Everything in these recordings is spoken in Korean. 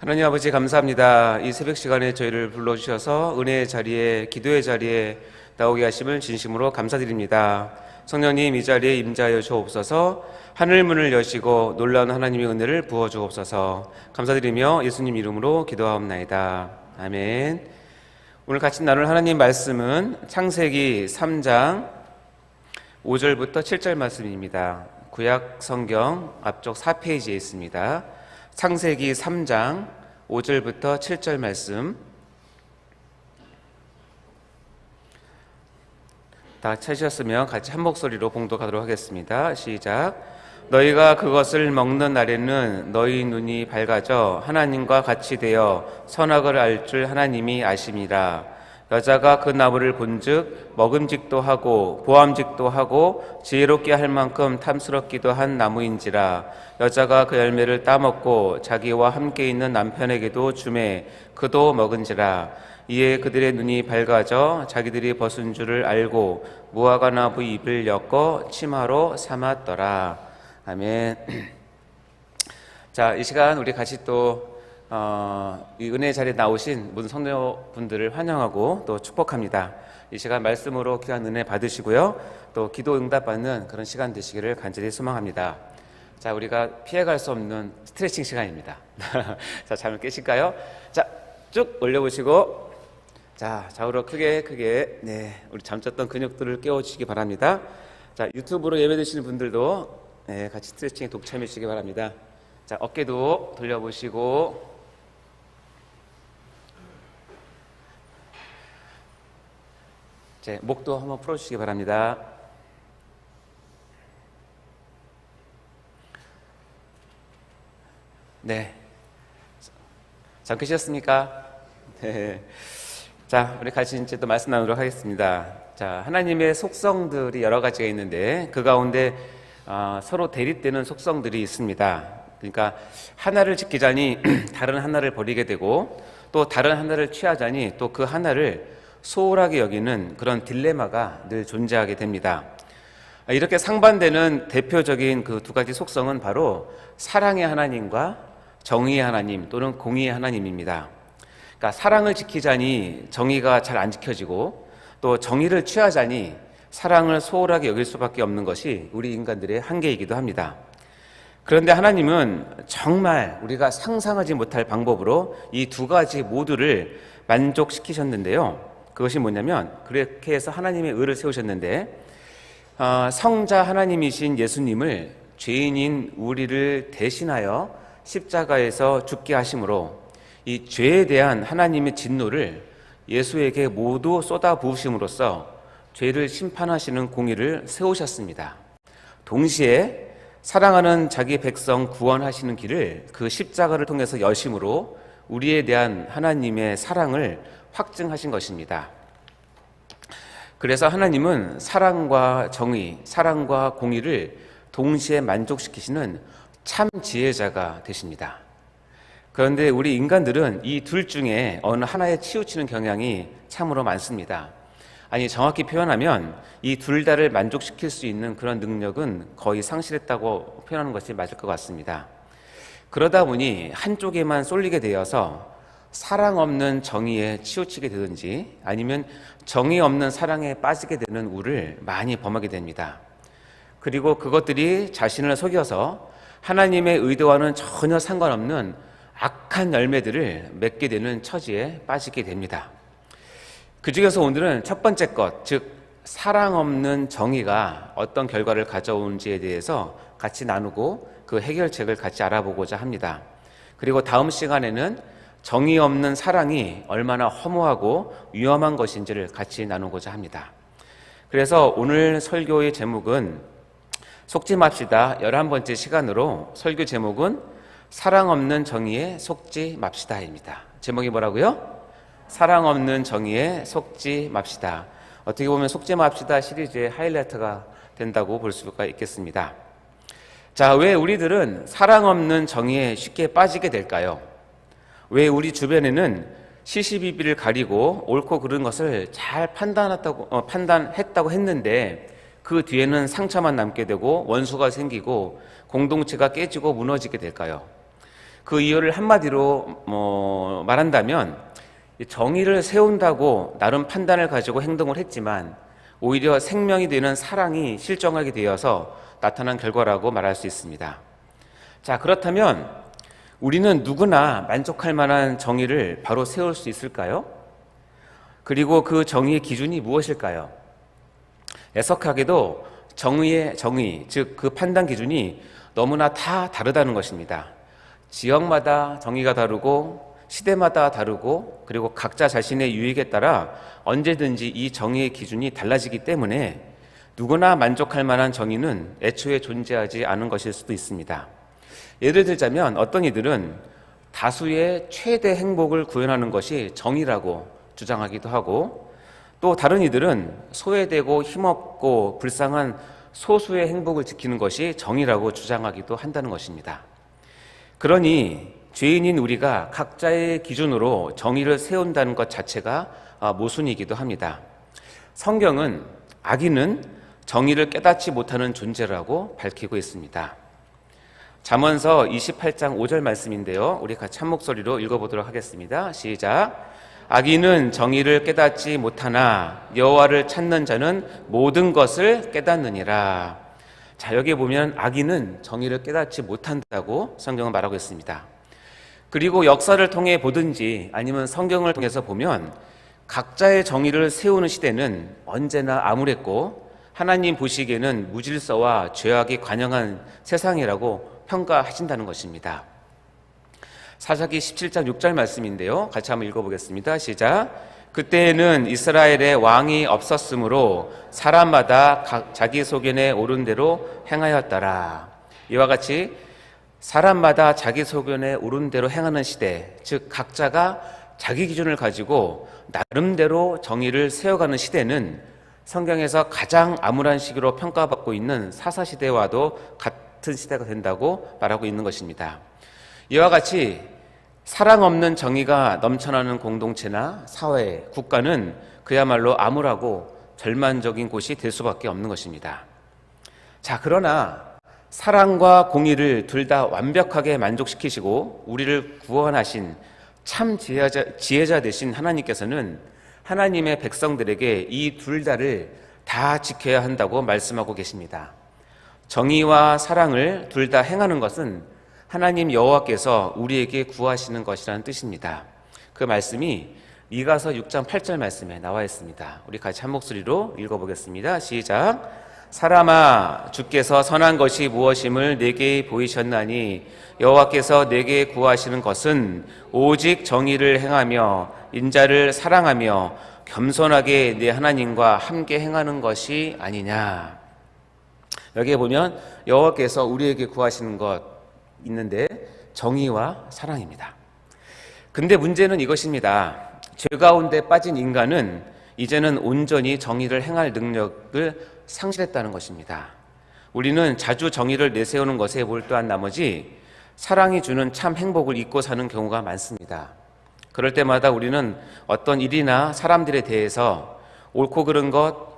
하나님 아버지 감사합니다. 이 새벽 시간에 저희를 불러주셔서 은혜의 자리에 기도의 자리에 나오게 하심을 진심으로 감사드립니다. 성령님 이 자리에 임자하여 주옵소서 하늘 문을 여시고 놀라운 하나님의 은혜를 부어 주옵소서 감사드리며 예수님 이름으로 기도하옵나이다. 아멘. 오늘 같이 나눌 하나님 말씀은 창세기 3장 5절부터 7절 말씀입니다. 구약 성경 앞쪽 4페이지에 있습니다. 창세기 3장 5절부터 7절 말씀 다 찾으셨으면 같이 한 목소리로 봉독하도록 하겠습니다. 시작. 너희가 그것을 먹는 날에는 너희 눈이 밝아져 하나님과 같이 되어 선악을 알 줄 하나님이 아심이라. 여자가 그 나무를 본즉 먹음직도 하고 보암직도 하고 지혜롭게 할 만큼 탐스럽기도 한 나무인지라 여자가 그 열매를 따먹고 자기와 함께 있는 남편에게도 주매 그도 먹은지라 이에 그들의 눈이 밝아져 자기들이 벗은 줄을 알고 무화과 나무 잎을 엮어 치마로 삼았더라. 아멘. 자 이 시간 우리 같이 또 어, 이 은혜 자리에 나오신 모든 성도분들을 환영하고 또 축복합니다. 이 시간 말씀으로 귀한 은혜 받으시고요. 또 기도 응답받는 그런 시간 되시기를 간절히 소망합니다. 자, 우리가 피해갈 수 없는 스트레칭 시간입니다. 자, 잠을 깨실까요? 자, 쭉 올려보시고, 자, 좌우로 크게 크게, 네, 우리 잠잤던 근육들을 깨워주시기 바랍니다. 자, 유튜브로 예배 드시는 분들도 네, 같이 스트레칭에 독참해 주시기 바랍니다. 자, 어깨도 돌려보시고, 제 목도 한번 풀어주시기 바랍니다. 네. 잠 깨셨습니까? 네. 자, 우리 같이 이제 또 말씀 나누도록 하겠습니다. 자, 하나님의 속성들이 여러 가지가 있는데 그 가운데 어, 서로 대립되는 속성들이 있습니다. 그러니까 하나를 지키자니 다른 하나를 버리게 되고 또 다른 하나를 취하자니 또 그 하나를 소홀하게 여기는 그런 딜레마가 늘 존재하게 됩니다. 이렇게 상반되는 대표적인 그 두 가지 속성은 바로 사랑의 하나님과 정의의 하나님 또는 공의의 하나님입니다. 그러니까 사랑을 지키자니 정의가 잘 안 지켜지고 또 정의를 취하자니 사랑을 소홀하게 여길 수밖에 없는 것이 우리 인간들의 한계이기도 합니다. 그런데 하나님은 정말 우리가 상상하지 못할 방법으로 이 두 가지 모두를 만족시키셨는데요. 그것이 뭐냐면 그렇게 해서 하나님의 의를 세우셨는데 어, 성자 하나님이신 예수님을 죄인인 우리를 대신하여 십자가에서 죽게 하심으로 이 죄에 대한 하나님의 진노를 예수에게 모두 쏟아 부으심으로써 죄를 심판하시는 공의를 세우셨습니다. 동시에 사랑하는 자기 백성 구원하시는 길을 그 십자가를 통해서 여심으로 우리에 대한 하나님의 사랑을 확증하신 것입니다. 그래서 하나님은 사랑과 정의, 사랑과 공의를 동시에 만족시키시는 참 지혜자가 되십니다. 그런데 우리 인간들은 이 둘 중에 어느 하나에 치우치는 경향이 참으로 많습니다. 아니, 정확히 표현하면 이 둘 다를 만족시킬 수 있는 그런 능력은 거의 상실했다고 표현하는 것이 맞을 것 같습니다. 그러다 보니 한쪽에만 쏠리게 되어서 사랑 없는 정의에 치우치게 되든지 아니면 정의 없는 사랑에 빠지게 되는 우를 많이 범하게 됩니다. 그리고 그것들이 자신을 속여서 하나님의 의도와는 전혀 상관없는 악한 열매들을 맺게 되는 처지에 빠지게 됩니다. 그 중에서 오늘은 첫 번째 것, 즉, 사랑 없는 정의가 어떤 결과를 가져오는지에 대해서 같이 나누고 그 해결책을 같이 알아보고자 합니다. 그리고 다음 시간에는 정의 없는 사랑이 얼마나 허무하고 위험한 것인지를 같이 나누고자 합니다. 그래서 오늘 설교의 제목은 속지 맙시다. 11번째 시간으로 설교 제목은 사랑 없는 정의에 속지 맙시다입니다. 제목이 뭐라고요? 사랑 없는 정의에 속지 맙시다. 어떻게 보면 속지 맙시다 시리즈의 하이라이트가 된다고 볼 수가 있겠습니다. 자, 왜 우리들은 사랑 없는 정의에 쉽게 빠지게 될까요? 왜 우리 주변에는 시시비비를 가리고 옳고 그른 것을 잘 판단했다고, 어, 판단했다고 했는데 그 뒤에는 상처만 남게 되고 원수가 생기고 공동체가 깨지고 무너지게 될까요? 그 이유를 한마디로 뭐 말한다면 이 정의를 세운다고 나름 판단을 가지고 행동을 했지만 오히려 생명이 되는 사랑이 실종하게 되어서 나타난 결과라고 말할 수 있습니다. 자, 그렇다면 우리는 누구나 만족할 만한 정의를 바로 세울 수 있을까요? 그리고 그 정의의 기준이 무엇일까요? 애석하게도 정의의 정의, 즉 그 판단 기준이 너무나 다 다르다는 것입니다. 지역마다 정의가 다르고 시대마다 다르고 그리고 각자 자신의 유익에 따라 언제든지 이 정의의 기준이 달라지기 때문에 누구나 만족할 만한 정의는 애초에 존재하지 않은 것일 수도 있습니다. 예를 들자면 어떤 이들은 다수의 최대 행복을 구현하는 것이 정의라고 주장하기도 하고 또 다른 이들은 소외되고 힘없고 불쌍한 소수의 행복을 지키는 것이 정의라고 주장하기도 한다는 것입니다. 그러니 죄인인 우리가 각자의 기준으로 정의를 세운다는 것 자체가 아, 모순이기도 합니다. 성경은 악인은 정의를 깨닫지 못하는 존재라고 밝히고 있습니다. 잠언서 28장 5절 말씀인데요. 우리 같이 한 목소리로 읽어보도록 하겠습니다. 시작. 악인은 정의를 깨닫지 못하나 여호와를 찾는 자는 모든 것을 깨닫느니라. 자, 여기 보면 악인은 정의를 깨닫지 못한다고 성경은 말하고 있습니다. 그리고 역사를 통해 보든지 아니면 성경을 통해서 보면 각자의 정의를 세우는 시대는 언제나 암울했고 하나님 보시기에는 무질서와 죄악이 관영한 세상이라고 평가하신다는 것입니다. 사사기 17장 6절 말씀인데요. 같이 한번 읽어보겠습니다. 시작. 그때에는 이스라엘의 왕이 없었으므로 사람마다 자기 소견에 오른 대로 행하였더라. 이와 같이 사람마다 자기 소견에 오른 대로 행하는 시대, 즉 각자가 자기 기준을 가지고 나름대로 정의를 세워가는 시대는 성경에서 가장 암울한 시기로 평가받고 있는 사사 시대와도 같 은 시대가 된다고 말하고 있는 것입니다. 이와 같이 사랑 없는 정의가 넘쳐나는 공동체나 사회, 국가는 그야말로 암울하고 절만적인 곳이 될 수밖에 없는 것입니다. 자, 그러나 사랑과 공의를 둘 다 완벽하게 만족시키시고 우리를 구원하신 참 지혜자, 지혜자 되신 하나님께서는 하나님의 백성들에게 이 둘 다를 다 지켜야 한다고 말씀하고 계십니다. 정의와 사랑을 둘 다 행하는 것은 하나님 여호와께서 우리에게 구하시는 것이라는 뜻입니다. 그 말씀이 미가서 6장 8절 말씀에 나와 있습니다. 우리 같이 한 목소리로 읽어보겠습니다. 시작. 사람아 주께서 선한 것이 무엇임을 내게 보이셨나니 여호와께서 내게 구하시는 것은 오직 정의를 행하며 인자를 사랑하며 겸손하게 내 하나님과 함께 행하는 것이 아니냐. 여기에 보면 여호와께서 우리에게 구하시는 것 있는데 정의와 사랑입니다. 근데 문제는 이것입니다. 죄 가운데 빠진 인간은 이제는 온전히 정의를 행할 능력을 상실했다는 것입니다. 우리는 자주 정의를 내세우는 것에 몰두한 나머지 사랑이 주는 참 행복을 잊고 사는 경우가 많습니다. 그럴 때마다 우리는 어떤 일이나 사람들에 대해서 옳고 그른 것,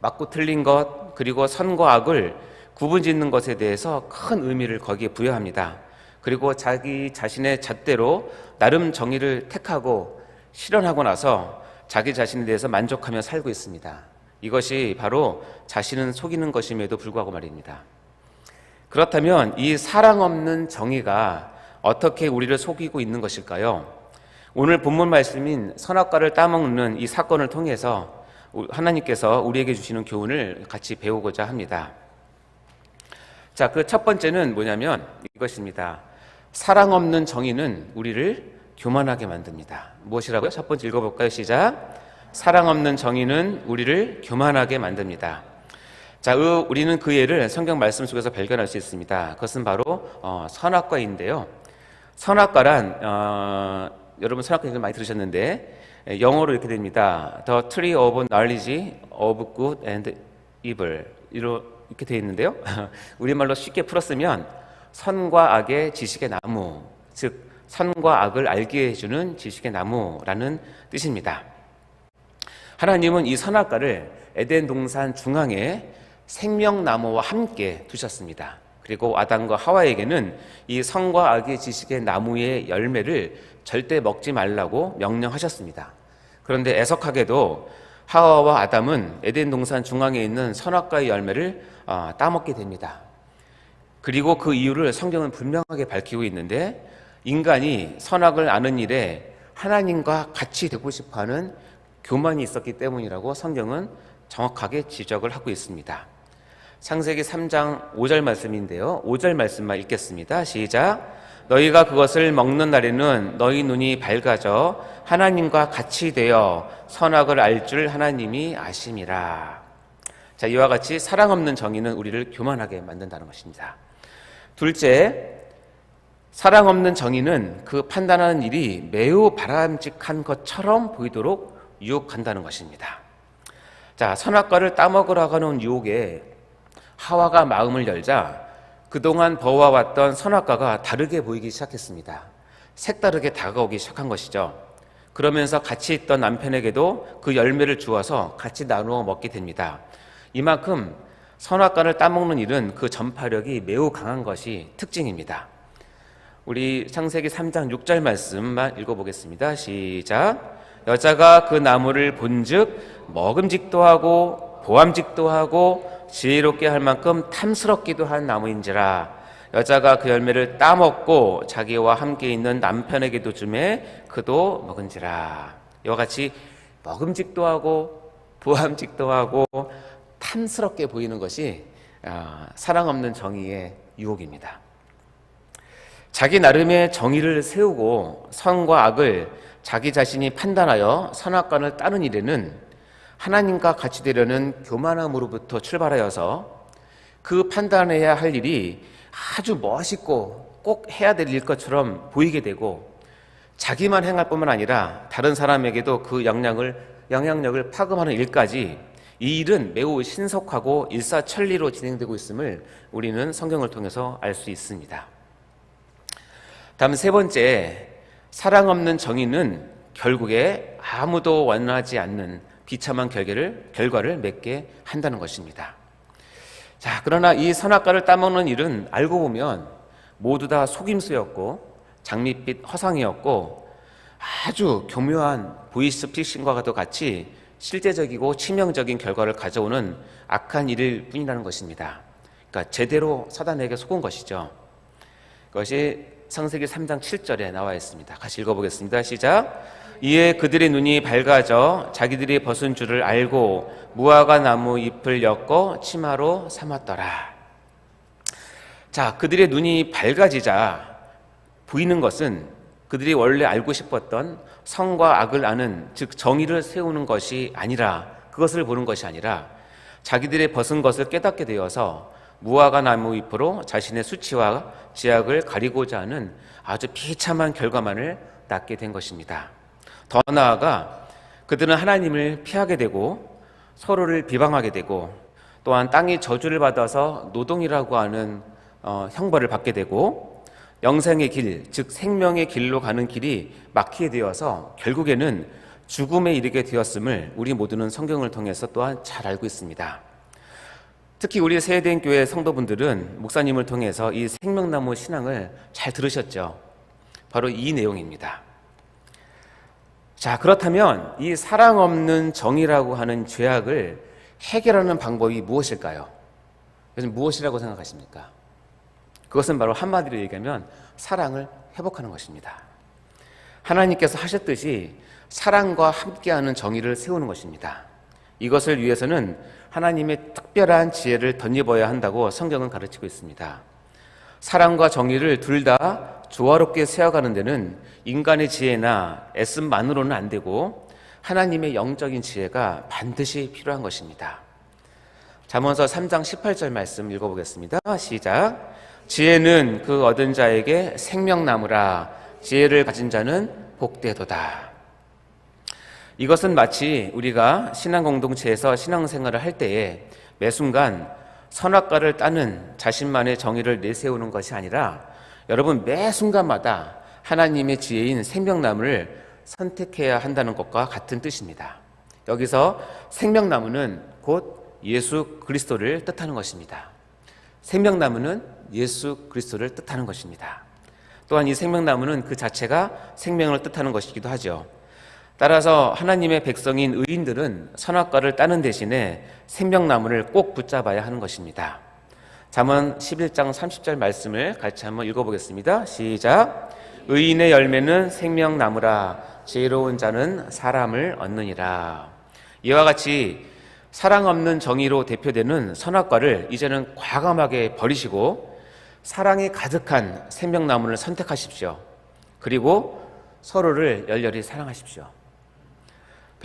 맞고 틀린 것, 그리고 선과 악을 구분 짓는 것에 대해서 큰 의미를 거기에 부여합니다. 그리고 자기 자신의 잣대로 나름 정의를 택하고 실현하고 나서 자기 자신에 대해서 만족하며 살고 있습니다. 이것이 바로 자신은 속이는 것임에도 불구하고 말입니다. 그렇다면 이 사랑 없는 정의가 어떻게 우리를 속이고 있는 것일까요? 오늘 본문 말씀인 선악과를 따먹는 이 사건을 통해서 하나님께서 우리에게 주시는 교훈을 같이 배우고자 합니다. 자, 그 첫 번째는 뭐냐면 이것입니다. 사랑 없는 정의는 우리를 교만하게 만듭니다. 무엇이라고요? 첫 번째 읽어볼까요? 시작. 사랑 없는 정의는 우리를 교만하게 만듭니다. 자, 우리는 그 예를 성경 말씀 속에서 발견할 수 있습니다. 그것은 바로 어, 선악과인데요. 선악과란 어, 여러분 선악과 얘기 많이 들으셨는데 영어로 이렇게 됩니다. The tree of knowledge of good and evil. 이렇게 되어 있는데요. 우리말로 쉽게 풀었으면 선과 악의 지식의 나무, 즉 선과 악을 알게 해주는 지식의 나무라는 뜻입니다. 하나님은 이 선악과를 에덴 동산 중앙에 생명나무와 함께 두셨습니다. 그리고 아담과 하와에게는 이 성과 악의 지식의 나무의 열매를 절대 먹지 말라고 명령하셨습니다. 그런데 애석하게도 하와와 아담은 에덴 동산 중앙에 있는 선악과의 열매를 아, 따먹게 됩니다. 그리고 그 이유를 성경은 분명하게 밝히고 있는데 인간이 선악을 아는 일에 하나님과 같이 되고 싶어하는 교만이 있었기 때문이라고 성경은 정확하게 지적을 하고 있습니다. 창세기 3장 5절 말씀인데요. 5절 말씀만 읽겠습니다. 시작. 너희가 그것을 먹는 날에는 너희 눈이 밝아져 하나님과 같이 되어 선악을 알 줄 하나님이 아심이라. 자, 이와 같이 사랑 없는 정의는 우리를 교만하게 만든다는 것입니다. 둘째, 사랑 없는 정의는 그 판단하는 일이 매우 바람직한 것처럼 보이도록 유혹한다는 것입니다. 자, 선악과를 따먹으라고 하는 유혹에 하와가 마음을 열자 그동안 버와왔던 선악과가 다르게 보이기 시작했습니다. 색다르게 다가오기 시작한 것이죠. 그러면서 같이 있던 남편에게도 그 열매를 주어서 같이 나누어 먹게 됩니다. 이만큼 선악과를 따먹는 일은 그 전파력이 매우 강한 것이 특징입니다. 우리 창세기 3장 6절 말씀만 읽어보겠습니다. 시작. 여자가 그 나무를 본즉 먹음직도 하고 보암직도 하고 지혜롭게 할 만큼 탐스럽기도 한 나무인지라 여자가 그 열매를 따먹고 자기와 함께 있는 남편에게도 주매 그도 먹은지라 이와 같이 먹음직도 하고 보암직도 하고 탐스럽게 보이는 것이 아, 사랑 없는 정의의 유혹입니다. 자기 나름의 정의를 세우고 선과 악을 자기 자신이 판단하여 선악관을 따는 일에는 하나님과 같이 되려는 교만함으로부터 출발하여서 그 판단해야 할 일이 아주 멋있고 꼭 해야 될 일 것처럼 보이게 되고 자기만 행할 뿐만 아니라 다른 사람에게도 그 영향을 영향력을 파급하는 일까지 이 일은 매우 신속하고 일사천리로 진행되고 있음을 우리는 성경을 통해서 알 수 있습니다. 다음 세 번째, 사랑 없는 정의는 결국에 아무도 원하지 않는 비참한 결과를, 결과를 맺게 한다는 것입니다. 자, 그러나 이 선악과를 따먹는 일은 알고 보면 모두 다 속임수였고 장밋빛 허상이었고 아주 교묘한 보이스 피싱과 같이 실제적이고 치명적인 결과를 가져오는 악한 일일 뿐이라는 것입니다. 그러니까 제대로 사단에게 속은 것이죠. 그것이 창세기 3장 7절에 나와 있습니다. 같이 읽어보겠습니다. 시작. 이에 그들의 눈이 밝아져 자기들이 벗은 줄을 알고 무화과 나무 잎을 엮어 치마로 삼았더라. 자, 그들의 눈이 밝아지자 보이는 것은 그들이 원래 알고 싶었던 성과 악을 아는 즉 정의를 세우는 것이 아니라 그것을 보는 것이 아니라 자기들의 벗은 것을 깨닫게 되어서 무화과 나무 잎으로 자신의 수치와 지약을 가리고자 하는 아주 비참한 결과만을 낳게 된 것입니다. 더 나아가 그들은 하나님을 피하게 되고 서로를 비방하게 되고 또한 땅이 저주를 받아서 노동이라고 하는 어, 형벌을 받게 되고 영생의 길, 즉 생명의 길로 가는 길이 막히게 되어서 결국에는 죽음에 이르게 되었음을 우리 모두는 성경을 통해서 또한 잘 알고 있습니다. 특히 우리 세대인 교회 성도분들은 목사님을 통해서 이 생명나무 신앙을 잘 들으셨죠. 바로 이 내용입니다. 자, 그렇다면 이 사랑 없는 정의라고 하는 죄악을 해결하는 방법이 무엇일까요? 요즘 무엇이라고 생각하십니까? 그것은 바로 한마디로 얘기하면 사랑을 회복하는 것입니다. 하나님께서 하셨듯이 사랑과 함께하는 정의를 세우는 것입니다. 이것을 위해서는 하나님의 특별한 지혜를 덧입어야 한다고 성경은 가르치고 있습니다. 사랑과 정의를 둘 다 조화롭게 세워가는 데는 인간의 지혜나 애씀만으로는 안 되고 하나님의 영적인 지혜가 반드시 필요한 것입니다. 잠언서 3장 18절 말씀 읽어보겠습니다. 시작. 지혜는 그 얻은 자에게 생명나무라 지혜를 가진 자는 복되도다. 이것은 마치 우리가 신앙 공동체에서 신앙생활을 할 때에 매 순간 선악과를 따는 자신만의 정의를 내세우는 것이 아니라 여러분 매 순간마다 하나님의 지혜인 생명나무를 선택해야 한다는 것과 같은 뜻입니다. 여기서 생명나무는 곧 예수 그리스도를 뜻하는 것입니다. 생명나무는 예수 그리스도를 뜻하는 것입니다. 또한 이 생명나무는 그 자체가 생명을 뜻하는 것이기도 하죠. 따라서 하나님의 백성인 의인들은 선악과를 따는 대신에 생명나무를 꼭 붙잡아야 하는 것입니다. 잠언 11장 30절 말씀을 같이 한번 읽어보겠습니다. 시작. 의인의 열매는 생명나무라 지혜로운 자는 사람을 얻느니라. 이와 같이 사랑 없는 정의로 대표되는 선악과를 이제는 과감하게 버리시고 사랑이 가득한 생명나무를 선택하십시오. 그리고 서로를 열렬히 사랑하십시오.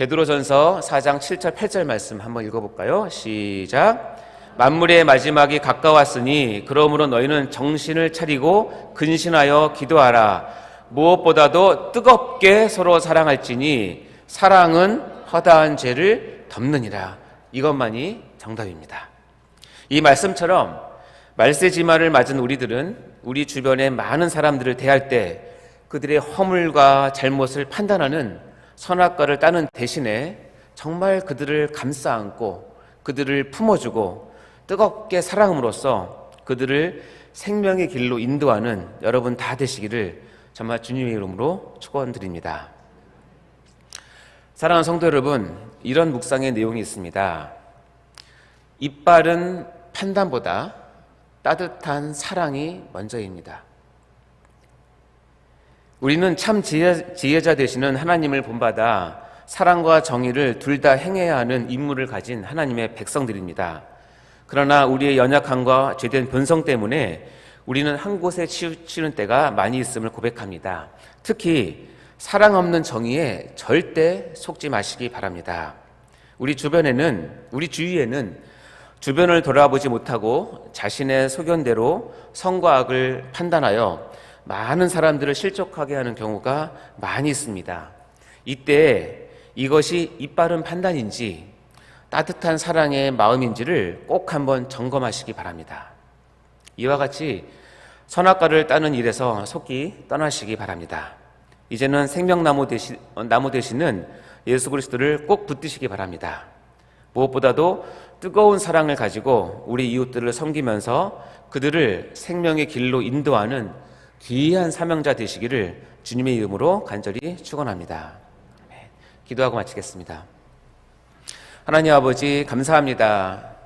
베드로전서 4장 7절 8절 말씀 한번 읽어볼까요? 시작. 만물의 마지막이 가까웠으니 그러므로 너희는 정신을 차리고 근신하여 기도하라. 무엇보다도 뜨겁게 서로 사랑할지니 사랑은 허다한 죄를 덮느니라. 이것만이 정답입니다. 이 말씀처럼 말세지마를 맞은 우리들은 우리 주변의 많은 사람들을 대할 때 그들의 허물과 잘못을 판단하는 선악과를 따는 대신에 정말 그들을 감싸 안고 그들을 품어주고 뜨겁게 사랑함으로써 그들을 생명의 길로 인도하는 여러분 다 되시기를 정말 주님의 이름으로 축원드립니다. 사랑하는 성도 여러분, 이런 묵상의 내용이 있습니다. 이빨은 판단보다 따뜻한 사랑이 먼저입니다. 우리는 참 지혜, 자 되시는 하나님을 본받아 사랑과 정의를 둘 다 행해야 하는 임무를 가진 하나님의 백성들입니다. 그러나 우리의 연약함과 죄된 본성 때문에 우리는 한 곳에 치우치는 때가 많이 있음을 고백합니다. 특히 사랑 없는 정의에 절대 속지 마시기 바랍니다. 우리 주변에는, 우리 주위에는 주변을 돌아보지 못하고 자신의 소견대로 성과 악을 판단하여 많은 사람들을 실족하게 하는 경우가 많이 있습니다. 이때 이것이 이빠른 판단인지 따뜻한 사랑의 마음인지를 꼭 한번 점검하시기 바랍니다. 이와 같이 선악과를 따는 일에서 속기 떠나시기 바랍니다. 이제는 생명나무 대신, 나무 대신은 예수 그리스도를 꼭 붙드시기 바랍니다. 무엇보다도 뜨거운 사랑을 가지고 우리 이웃들을 섬기면서 그들을 생명의 길로 인도하는 귀한 사명자 되시기를 주님의 이름으로 간절히 축원합니다. 기도하고 마치겠습니다. 하나님 아버지 감사합니다.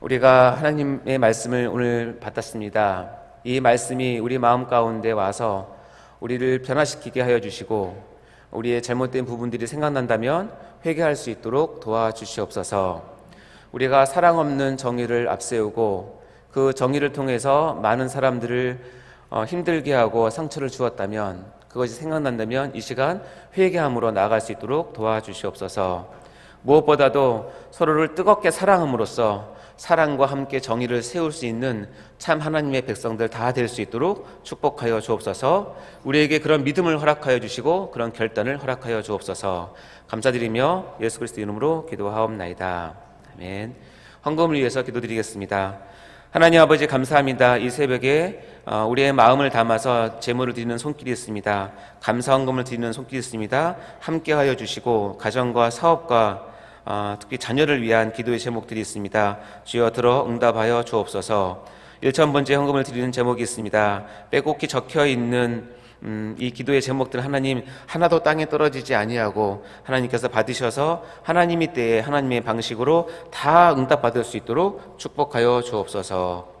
우리가 하나님의 말씀을 오늘 받았습니다. 이 말씀이 우리 마음 가운데 와서 우리를 변화시키게 하여 주시고 우리의 잘못된 부분들이 생각난다면 회개할 수 있도록 도와주시옵소서. 우리가 사랑 없는 정의를 앞세우고 그 정의를 통해서 많은 사람들을 어, 힘들게 하고 상처를 주었다면 그것이 생각난다면 이 시간 회개함으로 나아갈 수 있도록 도와주시옵소서. 무엇보다도 서로를 뜨겁게 사랑함으로써 사랑과 함께 정의를 세울 수 있는 참 하나님의 백성들 다 될 수 있도록 축복하여 주옵소서. 우리에게 그런 믿음을 허락하여 주시고 그런 결단을 허락하여 주옵소서. 감사드리며 예수 그리스도 이름으로 기도하옵나이다. 아멘. 헌금을 위해서 기도드리겠습니다. 하나님 아버지 감사합니다. 이 새벽에 어, 우리의 마음을 담아서 제물을 드리는 손길이 있습니다. 감사 헌금을 드리는 손길이 있습니다. 함께하여 주시고 가정과 사업과 어, 특히 자녀를 위한 기도의 제목들이 있습니다. 주여 들어 응답하여 주옵소서. 1천 번째 헌금을 드리는 제목이 있습니다. 빼곡히 적혀 있는 음, 이 기도의 제목들 하나님 하나도 땅에 떨어지지 아니하고 하나님께서 받으셔서 하나님이 때에 하나님의 방식으로 다 응답받을 수 있도록 축복하여 주옵소서.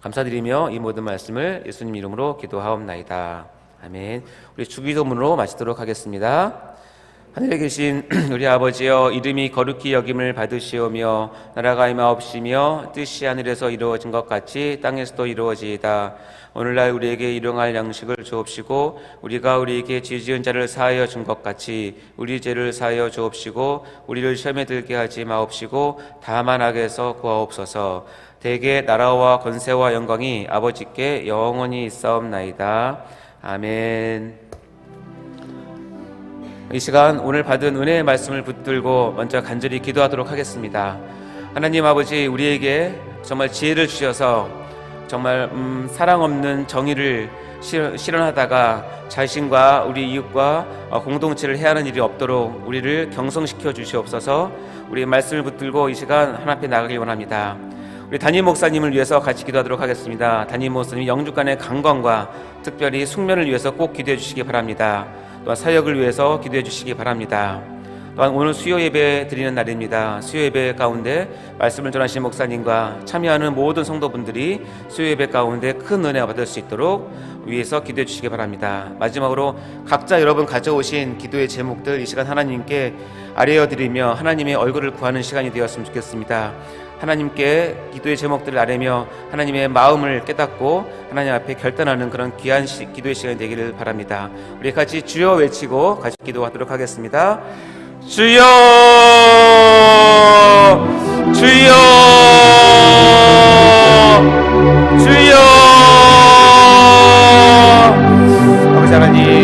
감사드리며 이 모든 말씀을 예수님 이름으로 기도하옵나이다. 아멘. 우리 주기도문으로 마치도록 하겠습니다. 하늘에 계신 우리 아버지여 이름이 거룩히 여김을 받으시오며 나라가 임하옵시며 뜻이 하늘에서 이루어진 것 같이 땅에서도 이루어지이다 오늘날 우리에게 일용할 양식을 주옵시고 우리가 우리에게 지지은 자를 사하여 준 것 같이 우리 죄를 사하여 주옵시고 우리를 시험에 들게 하지 마옵시고 다만 악에서 구하옵소서. 대개 나라와 건세와 영광이 아버지께 영원히 있사옵나이다. 아멘. 이 시간 오늘 받은 은혜의 말씀을 붙들고 먼저 간절히 기도하도록 하겠습니다. 하나님 아버지 우리에게 정말 지혜를 주셔서 정말 음, 사랑 없는 정의를 실현하다가 자신과 우리 이웃과 어, 공동체를 해하는 일이 없도록 우리를 경성시켜 주시옵소서. 우리 말씀을 붙들고 이 시간 하나님 앞에 나가기 원합니다. 우리 담임 목사님을 위해서 같이 기도하도록 하겠습니다. 담임 목사님 영주간의 강건과 특별히 숙면을 위해서 꼭 기도해 주시기 바랍니다. 또한 사역을 위해서 기도해 주시기 바랍니다. 또한 오늘 수요 예배 드리는 날입니다. 수요 예배 가운데 말씀을 전하신 목사님과 참여하는 모든 성도분들이 수요 예배 가운데 큰 은혜 받을 수 있도록 위해서 기도해 주시기 바랍니다. 마지막으로 각자 여러분 가져오신 기도의 제목들 이 시간 하나님께 아뢰어 드리며 하나님의 얼굴을 구하는 시간이 되었으면 좋겠습니다. 하나님께 기도의 제목들을 아뢰며 하나님의 마음을 깨닫고 하나님 앞에 결단하는 그런 귀한 시, 기도의 시간이 되기를 바랍니다. 우리 같이 주여 외치고 같이 기도하도록 하겠습니다. 주여 주여 주여. 아버지 하나님